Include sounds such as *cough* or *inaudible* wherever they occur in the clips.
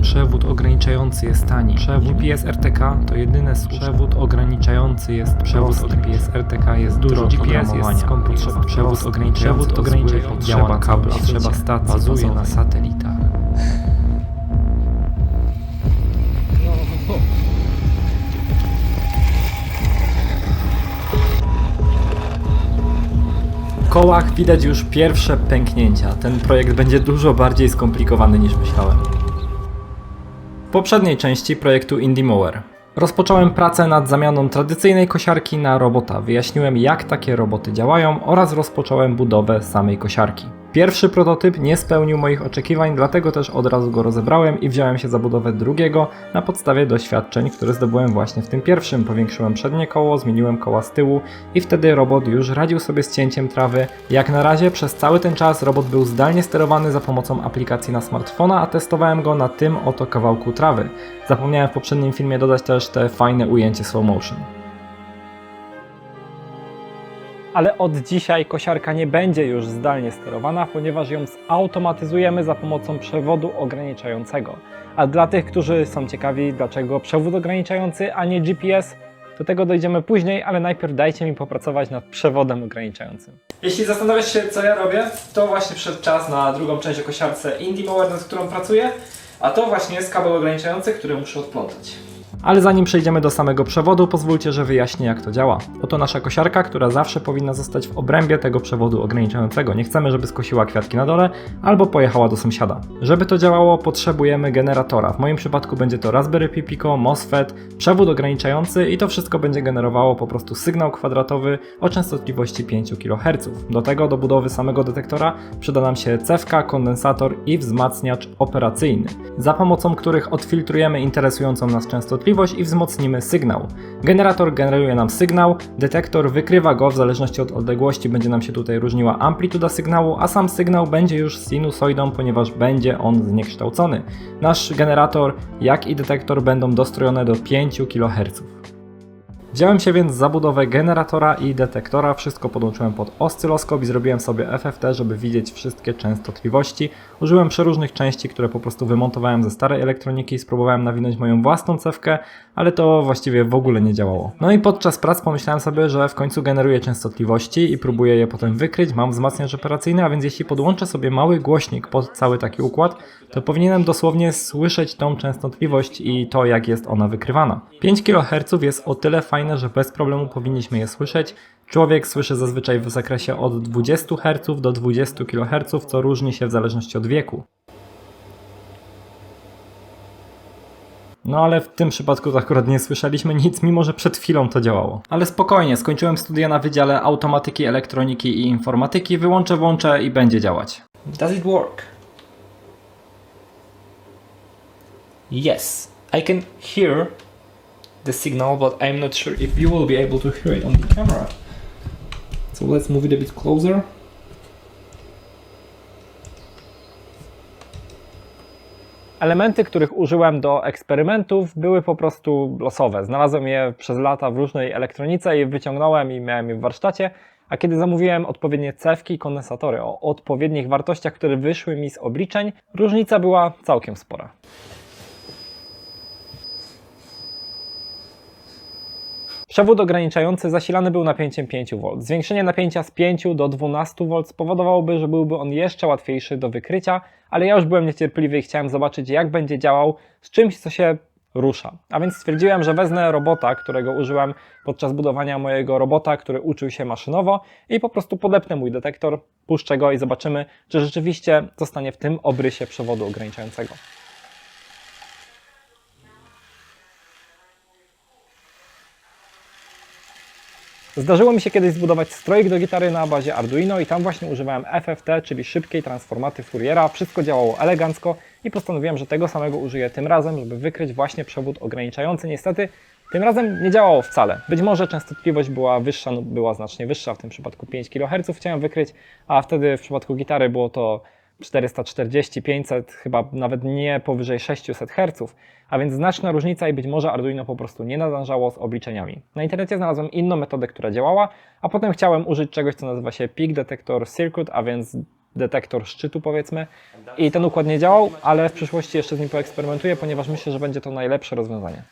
Przewód ograniczający jest tani. Przewód GPS RTK to jedyne. Przewód ograniczający jest przewód GPS RTK jest dużo GPS jest skomplikowana. Przewód ograniczający przewód ograniczający działa na kablach, trzeba stacji bazuje na satelitach. W kołach widać już pierwsze pęknięcia. Ten projekt będzie dużo bardziej skomplikowany niż myślałem. Poprzedniej części projektu Indie Mower rozpocząłem pracę nad zamianą tradycyjnej kosiarki na robota. Wyjaśniłem jak takie roboty działają oraz rozpocząłem budowę samej kosiarki. Pierwszy prototyp nie spełnił moich oczekiwań, dlatego też od razu go rozebrałem i wziąłem się za budowę drugiego na podstawie doświadczeń, które zdobyłem właśnie w tym pierwszym. Powiększyłem przednie koło, zmieniłem koła z tyłu i wtedy robot już radził sobie z cięciem trawy. Jak na razie przez cały ten czas robot był zdalnie sterowany za pomocą aplikacji na smartfona, a testowałem go na tym oto kawałku trawy. Zapomniałem w poprzednim filmie dodać też te fajne ujęcie slow motion. Ale od dzisiaj kosiarka nie będzie już zdalnie sterowana, ponieważ ją zautomatyzujemy za pomocą przewodu ograniczającego. A dla tych, którzy są ciekawi, dlaczego przewód ograniczający, a nie GPS, do tego dojdziemy później, ale najpierw dajcie mi popracować nad przewodem ograniczającym. Jeśli zastanawiasz się, co ja robię, to właśnie przyszedł czas na drugą część o kosiarce Indie Mower, nad którą pracuję, a to właśnie jest kabel ograniczający, który muszę odplątać. Ale zanim przejdziemy do samego przewodu, pozwólcie, że wyjaśnię jak to działa. Oto nasza kosiarka, która zawsze powinna zostać w obrębie tego przewodu ograniczającego. Nie chcemy, żeby skosiła kwiatki na dole albo pojechała do sąsiada. Żeby to działało, potrzebujemy generatora. W moim przypadku będzie to Raspberry Pi Pico, MOSFET, przewód ograniczający i to wszystko będzie generowało po prostu sygnał kwadratowy o częstotliwości 5 kHz. Do tego do budowy samego detektora przyda nam się cewka, kondensator i wzmacniacz operacyjny, za pomocą których odfiltrujemy interesującą nas częstotliwość i wzmocnimy sygnał. Generator generuje nam sygnał, detektor wykrywa go w zależności od odległości, będzie nam się tutaj różniła amplituda sygnału, a sam sygnał będzie już sinusoidą, ponieważ będzie on zniekształcony. Nasz generator, jak i detektor będą dostrojone do 5 kHz. Wziąłem się więc za budowę generatora i detektora, wszystko podłączyłem pod oscyloskop i zrobiłem sobie FFT, żeby widzieć wszystkie częstotliwości. Użyłem przeróżnych części, które po prostu wymontowałem ze starej elektroniki i spróbowałem nawinąć moją własną cewkę, ale to właściwie w ogóle nie działało. No i podczas prac pomyślałem sobie, że w końcu generuję częstotliwości i próbuję je potem wykryć, mam wzmacniacz operacyjny, a więc jeśli podłączę sobie mały głośnik pod cały taki układ, to powinienem dosłownie słyszeć tą częstotliwość i to jak jest ona wykrywana. 5 kHz jest o tyle fajne, że bez problemu powinniśmy je słyszeć. Człowiek słyszy zazwyczaj w zakresie od 20 Hz do 20 kHz, co różni się w zależności od wieku. No ale w tym przypadku akurat nie słyszeliśmy nic, mimo że przed chwilą to działało. Ale spokojnie, skończyłem studia na Wydziale Automatyki, Elektroniki i Informatyki, wyłączę, włączę i będzie działać. Does it work? Yes, I can hear the signal, but I'm not sure if you will be able to hear it on the camera. So let's move it a bit closer. Elementy, których użyłem do eksperymentów, były po prostu losowe. Znalazłem je przez lata w różnej elektronice i wyciągnąłem i miałem je w warsztacie. A kiedy zamówiłem odpowiednie cewki i kondensatory o odpowiednich wartościach, które wyszły mi z obliczeń, różnica była całkiem spora. Przewód ograniczający zasilany był napięciem 5V. Zwiększenie napięcia z 5 do 12V spowodowałoby, że byłby on jeszcze łatwiejszy do wykrycia, ale ja już byłem niecierpliwy i chciałem zobaczyć, jak będzie działał z czymś, co się rusza. A więc stwierdziłem, że wezmę robota, którego użyłem podczas budowania mojego robota, który uczył się maszynowo i po prostu podepnę mój detektor, puszczę go i zobaczymy, czy rzeczywiście zostanie w tym obrysie przewodu ograniczającego. Zdarzyło mi się kiedyś zbudować stroik do gitary na bazie Arduino i tam właśnie używałem FFT, czyli szybkiej transformaty Fouriera. Wszystko działało elegancko i postanowiłem, że tego samego użyję tym razem, żeby wykryć właśnie przewód ograniczający. Niestety tym razem nie działało wcale. Być może częstotliwość była wyższa, była znacznie wyższa, w tym przypadku 5 kHz chciałem wykryć, a wtedy w przypadku gitary było to 440, 500, chyba nawet nie powyżej 600 Hz, a więc znaczna różnica i być może Arduino po prostu nie nadążało z obliczeniami. Na internecie znalazłem inną metodę, która działała, a potem chciałem użyć czegoś, co nazywa się Peak Detector Circuit, a więc detektor szczytu powiedzmy i ten układ nie działał, ale w przyszłości jeszcze z nim poeksperymentuję, ponieważ myślę, że będzie to najlepsze rozwiązanie.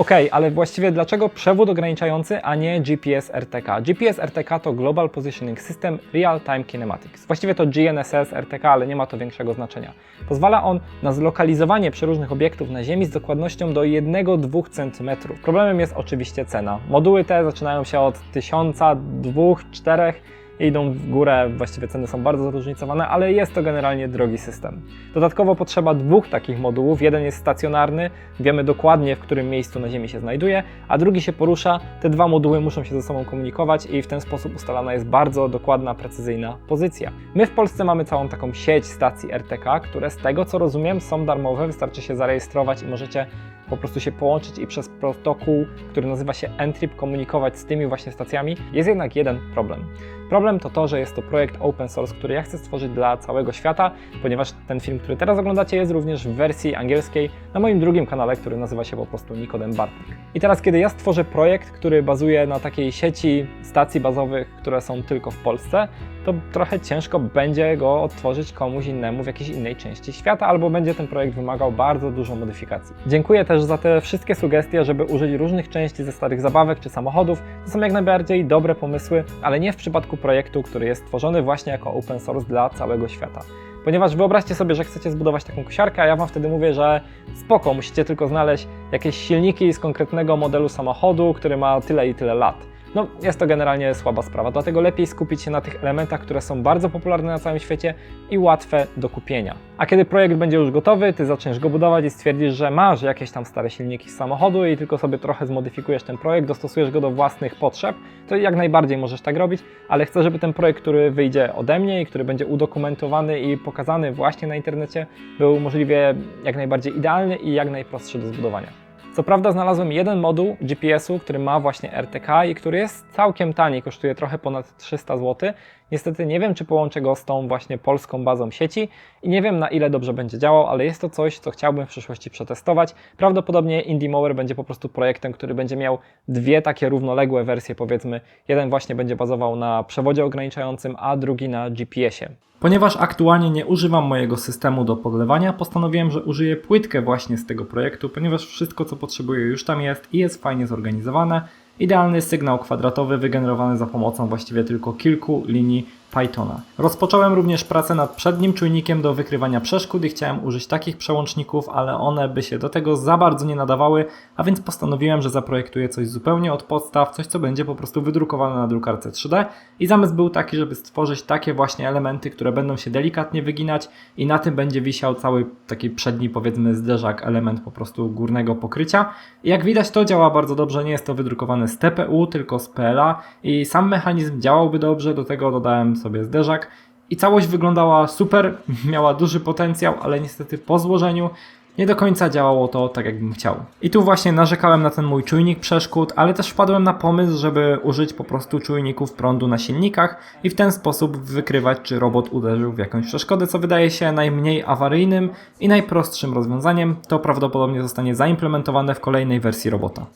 Okej, ale właściwie dlaczego przewód ograniczający, a nie GPS RTK? GPS RTK to Global Positioning System Real Time Kinematics. Właściwie to GNSS RTK, ale nie ma to większego znaczenia. Pozwala on na zlokalizowanie przeróżnych obiektów na Ziemi z dokładnością do 1-2 cm. Problemem jest oczywiście cena. Moduły te zaczynają się od 1000, 2, 4 i idą w górę, właściwie ceny są bardzo zróżnicowane, ale jest to generalnie drogi system. Dodatkowo potrzeba dwóch takich modułów. Jeden jest stacjonarny, wiemy dokładnie w którym miejscu na Ziemi się znajduje, a drugi się porusza. Te dwa moduły muszą się ze sobą komunikować i w ten sposób ustalana jest bardzo dokładna, precyzyjna pozycja. My w Polsce mamy całą taką sieć stacji RTK, które z tego co rozumiem są darmowe, wystarczy się zarejestrować i możecie po prostu się połączyć i przez protokół, który nazywa się Entrip, komunikować z tymi właśnie stacjami. Jest jednak jeden problem. Problem to to, że jest to projekt open source, który ja chcę stworzyć dla całego świata, ponieważ ten film, który teraz oglądacie, jest również w wersji angielskiej na moim drugim kanale, który nazywa się po prostu Nikodem Bartnik. I teraz, kiedy ja stworzę projekt, który bazuje na takiej sieci stacji bazowych, które są tylko w Polsce, to trochę ciężko będzie go odtworzyć komuś innemu w jakiejś innej części świata, albo będzie ten projekt wymagał bardzo dużo modyfikacji. Dziękuję też za te wszystkie sugestie, żeby użyć różnych części ze starych zabawek czy samochodów. To są jak najbardziej dobre pomysły, ale nie w przypadku projektu, który jest tworzony właśnie jako open source dla całego świata. Ponieważ wyobraźcie sobie, że chcecie zbudować taką kosiarkę, a ja Wam wtedy mówię, że spoko, musicie tylko znaleźć jakieś silniki z konkretnego modelu samochodu, który ma tyle i tyle lat. No, jest to generalnie słaba sprawa, dlatego lepiej skupić się na tych elementach, które są bardzo popularne na całym świecie i łatwe do kupienia. A kiedy projekt będzie już gotowy, ty zaczniesz go budować i stwierdzisz, że masz jakieś tam stare silniki z samochodu i tylko sobie trochę zmodyfikujesz ten projekt, dostosujesz go do własnych potrzeb, to jak najbardziej możesz tak robić, ale chcę, żeby ten projekt, który wyjdzie ode mnie i który będzie udokumentowany i pokazany właśnie na internecie, był możliwie jak najbardziej idealny i jak najprostszy do zbudowania. Co prawda znalazłem jeden moduł GPS-u, który ma właśnie RTK i który jest całkiem tani, kosztuje trochę ponad 300 zł. Niestety nie wiem, czy połączę go z tą właśnie polską bazą sieci i nie wiem na ile dobrze będzie działał, ale jest to coś, co chciałbym w przyszłości przetestować. Prawdopodobnie IndieMower będzie po prostu projektem, który będzie miał dwie takie równoległe wersje, powiedzmy. Jeden właśnie będzie bazował na przewodzie ograniczającym, a drugi na GPS-ie. Ponieważ aktualnie nie używam mojego systemu do podlewania, postanowiłem, że użyję płytkę właśnie z tego projektu, ponieważ wszystko co potrzebuję już tam jest i jest fajnie zorganizowane. Idealny sygnał kwadratowy wygenerowany za pomocą właściwie tylko kilku linii Pythona. Rozpocząłem również pracę nad przednim czujnikiem do wykrywania przeszkód i chciałem użyć takich przełączników, ale one by się do tego za bardzo nie nadawały, a więc postanowiłem, że zaprojektuję coś zupełnie od podstaw, coś co będzie po prostu wydrukowane na drukarce 3D i zamysł był taki, żeby stworzyć takie właśnie elementy, które będą się delikatnie wyginać i na tym będzie wisiał cały taki przedni powiedzmy zderzak, element po prostu górnego pokrycia. I jak widać to działa bardzo dobrze, nie jest to wydrukowane z TPU, tylko z PLA i sam mechanizm działałby dobrze, do tego dodałem sobie zderzak i całość wyglądała super, *laughs* miała duży potencjał, ale niestety po złożeniu nie do końca działało to tak, jakbym chciał. I tu właśnie narzekałem na ten mój czujnik przeszkód, ale też wpadłem na pomysł, żeby użyć po prostu czujników prądu na silnikach i w ten sposób wykrywać, czy robot uderzył w jakąś przeszkodę, co wydaje się najmniej awaryjnym i najprostszym rozwiązaniem. To prawdopodobnie zostanie zaimplementowane w kolejnej wersji robota.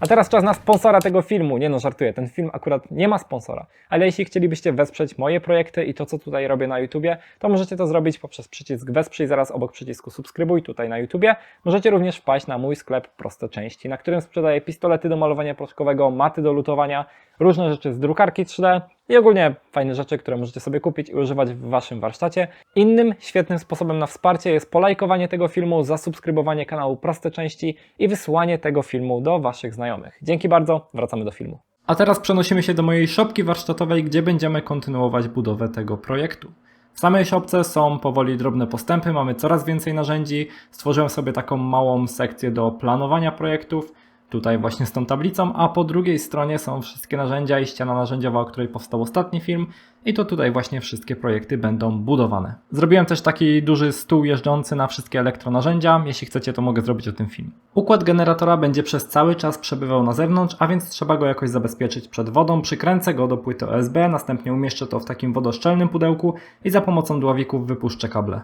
A teraz czas na sponsora tego filmu. Nie no, żartuję, ten film akurat nie ma sponsora. Ale jeśli chcielibyście wesprzeć moje projekty i to, co tutaj robię na YouTubie, to możecie to zrobić poprzez przycisk wesprzyj zaraz obok przycisku subskrybuj tutaj na YouTubie. Możecie również wpaść na mój sklep Proste Części, na którym sprzedaję pistolety do malowania proszkowego, maty do lutowania, różne rzeczy z drukarki 3D i ogólnie fajne rzeczy, które możecie sobie kupić i używać w Waszym warsztacie. Innym świetnym sposobem na wsparcie jest polajkowanie tego filmu, zasubskrybowanie kanału Proste Części i wysłanie tego filmu do Waszych znajomych. Dzięki bardzo, wracamy do filmu. A teraz przenosimy się do mojej szopki warsztatowej, gdzie będziemy kontynuować budowę tego projektu. W samej shopce są powoli drobne postępy, mamy coraz więcej narzędzi. Stworzyłem sobie taką małą sekcję do planowania projektów. Tutaj właśnie z tą tablicą, a po drugiej stronie są wszystkie narzędzia i ściana narzędziowa, o której powstał ostatni film. I to tutaj właśnie wszystkie projekty będą budowane. Zrobiłem też taki duży stół jeżdżący na wszystkie elektronarzędzia. Jeśli chcecie, to mogę zrobić o tym film. Układ generatora będzie przez cały czas przebywał na zewnątrz, a więc trzeba go jakoś zabezpieczyć przed wodą. Przykręcę go do płyty OSB, następnie umieszczę to w takim wodoszczelnym pudełku i za pomocą dławików wypuszczę kable.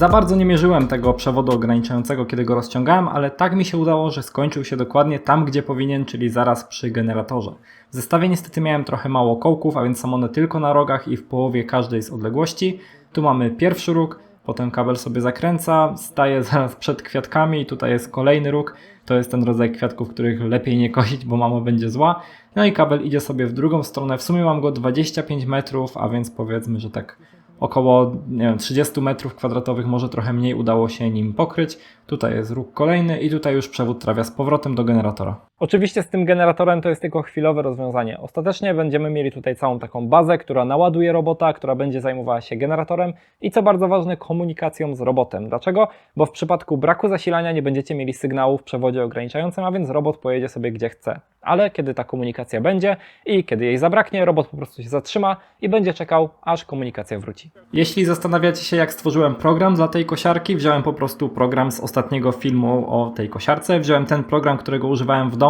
Za bardzo nie mierzyłem tego przewodu ograniczającego, kiedy go rozciągałem, ale tak mi się udało, że skończył się dokładnie tam, gdzie powinien, czyli zaraz przy generatorze. W zestawie niestety miałem trochę mało kołków, a więc są one tylko na rogach i w połowie każdej z odległości. Tu mamy pierwszy róg, potem kabel sobie zakręca, staje *laughs* zaraz przed kwiatkami i tutaj jest kolejny róg. To jest ten rodzaj kwiatków, których lepiej nie kosić, bo mama będzie zła. No i kabel idzie sobie w drugą stronę. W sumie mam go 25 metrów, a więc powiedzmy, że tak około nie wiem, 30 metrów kwadratowych, może trochę mniej udało się nim pokryć. Tutaj jest róg kolejny i tutaj już przewód trafia z powrotem do generatora. Oczywiście z tym generatorem to jest tylko chwilowe rozwiązanie. Ostatecznie będziemy mieli tutaj całą taką bazę, która naładuje robota, która będzie zajmowała się generatorem i co bardzo ważne, komunikacją z robotem. Dlaczego? Bo w przypadku braku zasilania nie będziecie mieli sygnału w przewodzie ograniczającym, a więc robot pojedzie sobie gdzie chce. Ale kiedy ta komunikacja będzie i kiedy jej zabraknie, robot po prostu się zatrzyma i będzie czekał, aż komunikacja wróci. Jeśli zastanawiacie się, jak stworzyłem program dla tej kosiarki, wziąłem po prostu program z ostatniego filmu o tej kosiarce. Wziąłem ten program, którego używałem w domu,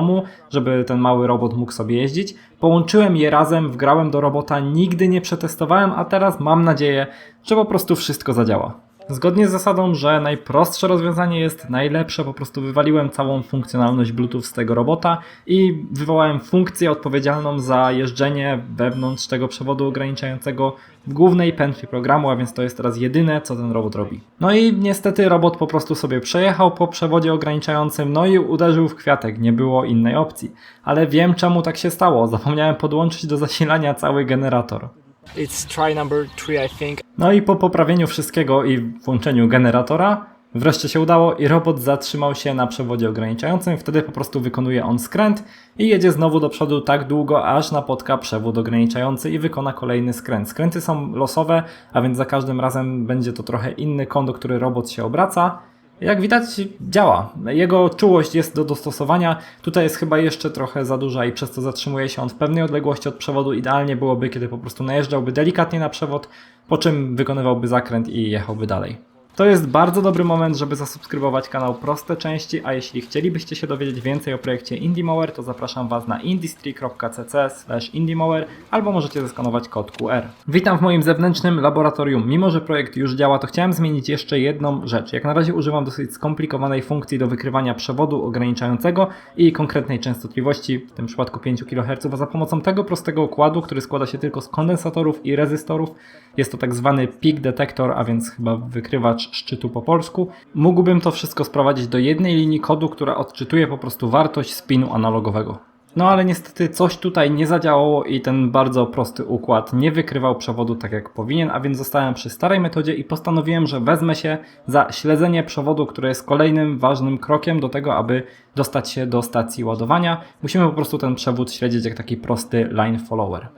żeby ten mały robot mógł sobie jeździć. Połączyłem je razem, wgrałem do robota, nigdy nie przetestowałem, a teraz mam nadzieję, że po prostu wszystko zadziała. Zgodnie z zasadą, że najprostsze rozwiązanie jest najlepsze, po prostu wywaliłem całą funkcjonalność Bluetooth z tego robota i wywołałem funkcję odpowiedzialną za jeżdżenie wewnątrz tego przewodu ograniczającego w głównej pętli programu, a więc to jest teraz jedyne, co ten robot robi. No i niestety robot po prostu sobie przejechał po przewodzie ograniczającym, no i uderzył w kwiatek, nie było innej opcji. Ale wiem czemu tak się stało, zapomniałem podłączyć do zasilania cały generator. It's try number three, I think. No i po poprawieniu wszystkiego i włączeniu generatora, wreszcie się udało i robot zatrzymał się na przewodzie ograniczającym. Wtedy po prostu wykonuje on skręt i jedzie znowu do przodu tak długo, aż napotka przewód ograniczający i wykona kolejny skręt. Skręty są losowe, a więc za każdym razem będzie to trochę inny kąt, do który robot się obraca. Jak widać, działa. Jego czułość jest do dostosowania. Tutaj jest chyba jeszcze trochę za duża i przez to zatrzymuje się on w pewnej odległości od przewodu. Idealnie byłoby, kiedy po prostu najeżdżałby delikatnie na przewód, po czym wykonywałby zakręt i jechałby dalej. To jest bardzo dobry moment, żeby zasubskrybować kanał Proste Części, a jeśli chcielibyście się dowiedzieć więcej o projekcie IndieMower, to zapraszam Was na industry.cc indiemower albo możecie zeskanować kod QR. Witam w moim zewnętrznym laboratorium. Mimo, że projekt już działa, to chciałem zmienić jeszcze jedną rzecz. Jak na razie używam dosyć skomplikowanej funkcji do wykrywania przewodu ograniczającego i konkretnej częstotliwości, w tym przypadku 5 kHz, a za pomocą tego prostego układu, który składa się tylko z kondensatorów i rezystorów, jest to tak zwany peak detector, a więc chyba wykrywacz szczytu po polsku. Mógłbym to wszystko sprowadzić do jednej linii kodu, która odczytuje po prostu wartość spinu analogowego. No ale niestety coś tutaj nie zadziałało i ten bardzo prosty układ nie wykrywał przewodu tak jak powinien, a więc zostałem przy starej metodzie i postanowiłem, że wezmę się za śledzenie przewodu, które jest kolejnym ważnym krokiem do tego, aby dostać się do stacji ładowania. Musimy po prostu ten przewód śledzić jak taki prosty line follower.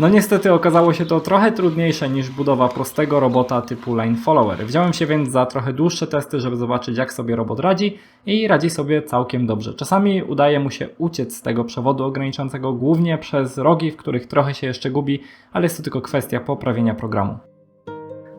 No niestety okazało się to trochę trudniejsze niż budowa prostego robota typu Line Follower. Wziąłem się więc za trochę dłuższe testy, żeby zobaczyć jak sobie robot radzi i radzi sobie całkiem dobrze. Czasami udaje mu się uciec z tego przewodu ograniczającego głównie przez rogi, w których trochę się jeszcze gubi, ale jest to tylko kwestia poprawienia programu.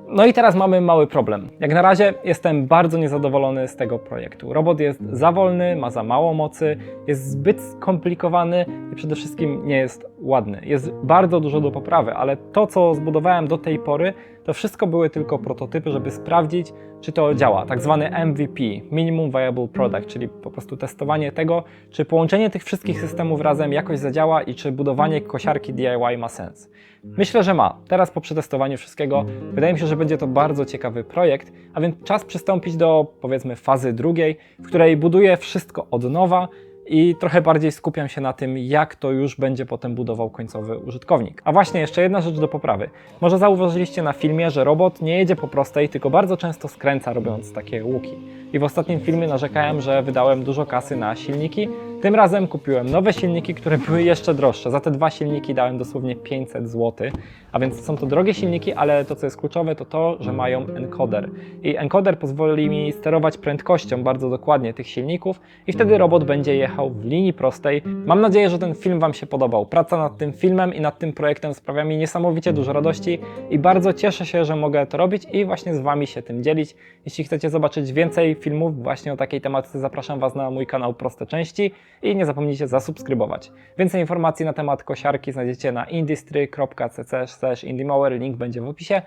No i teraz mamy mały problem. Jak na razie jestem bardzo niezadowolony z tego projektu. Robot jest za wolny, ma za mało mocy, jest zbyt skomplikowany i przede wszystkim nie jest ładny. Jest bardzo dużo do poprawy, ale to, co zbudowałem do tej pory, to wszystko były tylko prototypy, żeby sprawdzić, czy to działa. Tak zwany MVP, Minimum Viable Product, czyli po prostu testowanie tego, czy połączenie tych wszystkich systemów razem jakoś zadziała i czy budowanie kosiarki DIY ma sens. Myślę, że ma. Teraz po przetestowaniu wszystkiego wydaje mi się, że będzie to bardzo ciekawy projekt, a więc czas przystąpić do powiedzmy fazy drugiej, w której buduję wszystko od nowa i trochę bardziej skupiam się na tym, jak to już będzie potem budował końcowy użytkownik. A właśnie jeszcze jedna rzecz do poprawy. Może zauważyliście na filmie, że robot nie jedzie po prostej, tylko bardzo często skręca robiąc takie łuki. I w ostatnim filmie narzekałem, że wydałem dużo kasy na silniki Tym razem kupiłem nowe silniki, które były jeszcze droższe. Za te dwa silniki dałem dosłownie 500 zł, a więc są to drogie silniki, ale to co jest kluczowe to to, że mają encoder. I encoder pozwoli mi sterować prędkością bardzo dokładnie tych silników i wtedy robot będzie jechał w linii prostej. Mam nadzieję, że ten film Wam się podobał. Praca nad tym filmem i nad tym projektem sprawia mi niesamowicie dużo radości i bardzo cieszę się, że mogę to robić i właśnie z Wami się tym dzielić. Jeśli chcecie zobaczyć więcej filmów właśnie o takiej tematyce, zapraszam Was na mój kanał Proste Części i nie zapomnijcie zasubskrybować. Więcej informacji na temat kosiarki znajdziecie na industry.cc/indiemower, link będzie w opisie.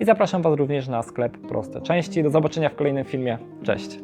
I zapraszam Was również na sklep Proste Części. Do zobaczenia w kolejnym filmie. Cześć!